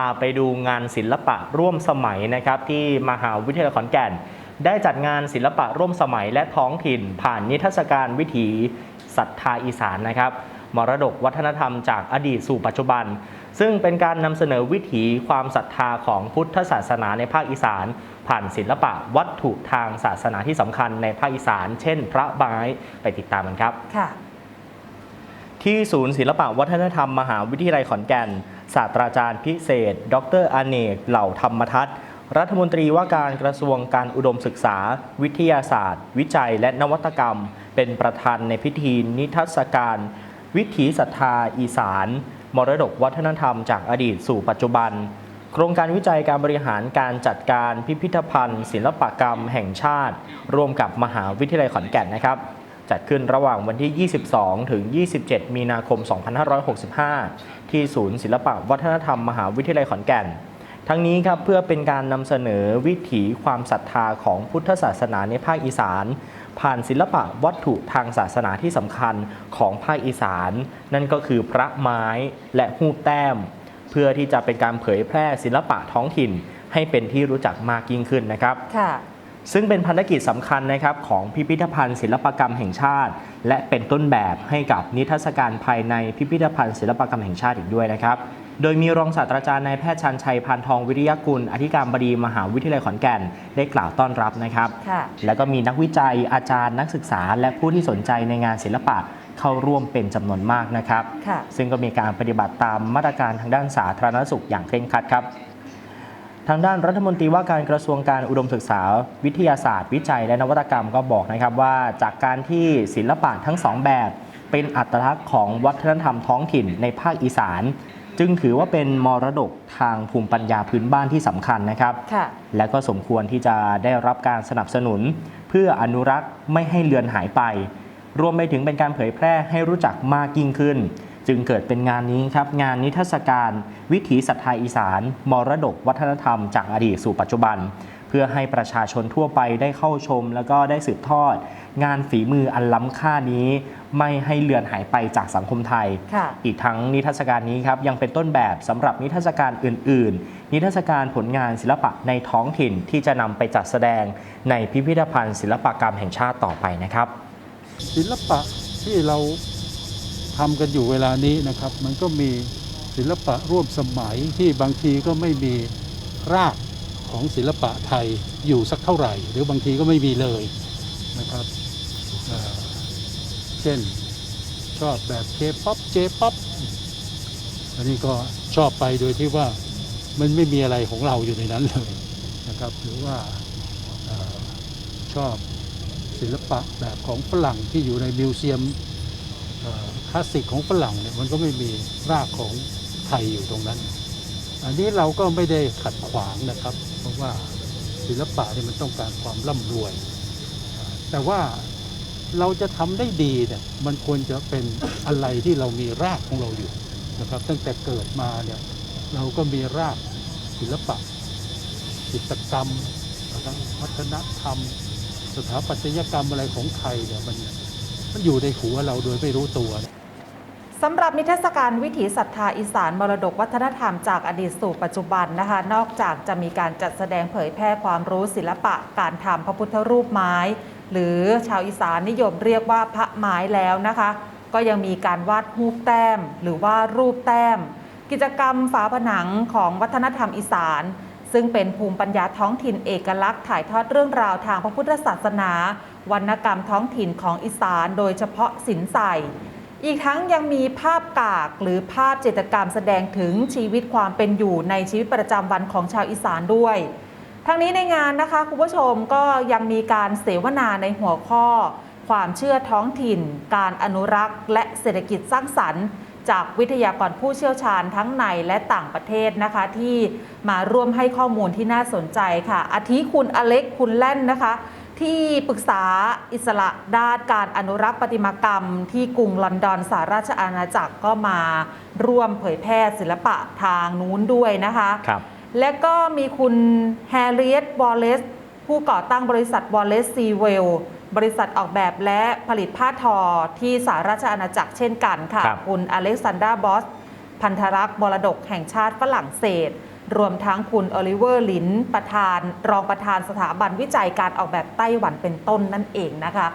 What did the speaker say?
าไปดูงานศิลปะร่วมสมัยนะครับที่มหาวิทยาลัยขอนแก่น ได้จัดงานศิลปะร่วมสมัยและท้องถิ่น ผ่านนิทรรศการวิถีศรัทธาอีสานนะครับมรดกวัฒนธรรมจากอดีตสู่ปัจจุบัน ซึ่งเป็นการนำเสนอวิถีความศรัทธาของพุทธศาสนาในภาคอีสาน ผ่านศิลปะวัตถุทางศาสนาที่สำคัญในภาคอีสาน เช่น พระไม้ไปติดตามกันครับ ค่ะ ที่ศูนย์ศิลปะวัฒนธรรมมหาวิทยาลัยขอนแก่น ศาสตราจารย์พิเศษ ดรอเนก เหล่าธรรมทัศน์รัฐมนตรีว่าการกระทรวงการอุดมศึกษา วิทยาศาสตร์ วิจัยและนวัตกรรม เป็นประธานในพิธีนิทรรศการ วิถีศรัทธาอีสาน มรดกวัฒนธรรมจากอดีตสู่ปัจจุบัน โครงการวิจัยการบริหารการจัดการพิพิธภัณฑ์ ศิลปกรรมแห่งชาติ ร่วมกับมหาวิทยาลัยขอนแก่นนะครับ จัดขึ้นระหว่างวันที่ 22 ถึง 27 มีนาคม 2565 ที่ศูนย์ศิลปะวัฒนธรรมมหาวิทยาลัยขอนแก่น ทั้งนี้ครับเพื่อเป็นการนำเสนอวิถีความศรัทธาของพุทธศาสนาในภาคอีสาน ผ่านศิลปะวัตถุทางศาสนาที่สำคัญของภาคอีสาน นั่นก็คือพระไม้และหูแต้ม เพื่อที่จะเป็นการเผยแพร่ศิลปะท้องถิ่นให้เป็นที่รู้จักมากยิ่งขึ้นนะครับค่ะ ซึ่งเป็นภารกิจสำคัญนะครับของพิพิธภัณฑ์ศิลปกรรมแห่งชาติ และเป็นต้นแบบให้กับนิทรรศการภายในพิพิธภัณฑ์ศิลปกรรมแห่งชาติอีกด้วยนะครับ โดยมีรองศาสตราจารย์นายแพทย์ชันชัยพานทองวิริยกุล อธิการบดีมหาวิทยาลัยขอนแก่นได้กล่าวต้อนรับนะครับค่ะแล้วก็มีนักวิจัยอาจารย์นักศึกษา และผู้ที่สนใจในงานศิลปะเข้าร่วมเป็นจำนวนมากนะครับค่ะซึ่งก็มีการปฏิบัติตามมาตรการทางด้านสาธารณสุขอย่างเคร่งครัดครับ ทางด้านรัฐมนตรีว่าการกระทรวงการอุดมศึกษา วิทยาศาสตร์ วิจัย และนวัตกรรมก็บอกนะครับว่าจากการที่ศิลปะทั้งสองแบบ เป็นอัตลักษณ์ของวัฒนธรรมท้องถิ่นในภาคอีสาน จึงถือว่าเป็นมรดกทางภูมิปัญญาพื้นบ้านที่สำคัญนะครับและก็สมควรที่จะได้รับการสนับสนุน เพื่ออนุรักษ์ไม่ให้เลือนหายไป รวมไปถึงเป็นการเผยแพร่ให้รู้จักมากยิ่งขึ้น จึงเกิดเป็นงานนี้ครับงานนิทรรศการ วิถีศรัทธาอีสาน มรดกวัฒนธรรมจากอดีตสู่ปัจจุบัน เพื่อให้ประชาชนทั่วไปได้เข้าชม แล้วก็ได้สืบทอด งานฝีมืออันล้ำค่านี้ ไม่ให้เลือนหายไปจากสังคมไทยค่ะอีกทั้งนิทรรศการนี้ครับยังเป็นต้นแบบสำหรับนิทรรศการอื่น ๆ นิทรรศการผลงานศิลปะในท้องถิ่นที่จะนำไปจัดแสดงในพิพิธภัณฑ์ ศิลปกรรมแห่งชาติต่อไปนะครับ ศิลปะที่เรา ทำกันอยู่เวลานี้นะครับ มันก็มีศิลปะร่วมสมัยที่บางทีก็ไม่มีรากของศิลปะไทยอยู่สักเท่าไหร่ หรือบางทีก็ไม่มีเลยนะครับเเช่นชอบแบบเคป๊อปเจป๊อปอันนี้ก็ชอบไปโดยที่ว่ามันไม่มีอะไรของเราอยู่ในนั้นเลยนะครับหรือว่าอ่อชอบศิลปะแบบของฝรั่งที่อยู่ในมิวเซียม คลาสสิกของฝรั่งเนี่ยมันก็ไม่มีรากของไทยอยู่ตรงนั้น อันนี้เราก็ไม่ได้ขัดขวางนะครับ เพราะว่าศิลปะเนี่ยมันต้องการความร่ำรวย แต่ว่าเราจะทำได้ดีเนี่ยมันควรจะเป็นอะไรที่เรามีรากของเราอยู่นะครับ ตั้งแต่เกิดมาเนี่ยเราก็มีรากศิลปะจิตกรรมนะครับวัฒนธรรม สถาปัตยกรรมอะไรของไทยเนี่ยมันมันอยู่ในหัวเราโดยไม่รู้ตัว สำหรับนิทรรศการวิถีศรัทธาอีสานมรดกวัฒนธรรมจากอดีตสู่ปัจจุบันนะคะ นอกจากจะมีการจัดแสดงเผยแพร่ความรู้ศิลปะการทำพระพุทธรูปไม้ หรือชาวอีสานนิยมเรียกว่าพระไม้แล้วนะคะ ก็ยังมีการวาดรูปแต้ม หรือว่ารูปแต้ม กิจกรรมฝาผนังของวัฒนธรรมอีสาน ซึ่งเป็นภูมิปัญญาท้องถิ่นเอกลักษณ์ถ่ายทอดเรื่องราวทางพระพุทธศาสนา วรรณกรรมท้องถิ่นของอีสาน โดยเฉพาะสินใส อีกทั้งยังมีภาพกากหรือภาพจิตรกรรมแสดงถึงชีวิตความเป็นอยู่ในชีวิตประจำวันของชาวอีสานด้วยทั้งนี้ในงานนะคะคุณผู้ชมก็ยังมีการเสวนาในหัวข้อ ความเชื่อท้องถิ่น การอนุรักษ์ และเศรษฐกิจสร้างสรรค์ จากวิทยากรผู้เชี่ยวชาญทั้งในและต่างประเทศนะคะ ที่มาร่วมให้ข้อมูลที่น่าสนใจค่ะอาทิคุณอเล็กคุณแล่นนะคะ ที่ปรึกษาอิสระด้านการอนุรักษ์ประติมากรรม ที่กรุงลอนดอนสหราชอาณาจักรก็มาร่วมเผยแพร่ศิลปะทางนู้นด้วยนะคะครับและก็มีคุณแฮร์ริเอตวอลเลซผู้ก่อตั้งบริษัทวอลเลซซีเวลบริษัทออกแบบและผลิตผ้าทอที่สหราชอาณาจักรเช่นกันค่ะครับคุณอเล็กซานดราบอส พันธรักษ์มรดกแห่งชาติฝรั่งเศส รวมทั้งคุณโอลิเวอร์ลินประธาน รองประธานสถาบันวิจัยการออกแบบไต้หวันเป็นต้นนั่นเองนะคะ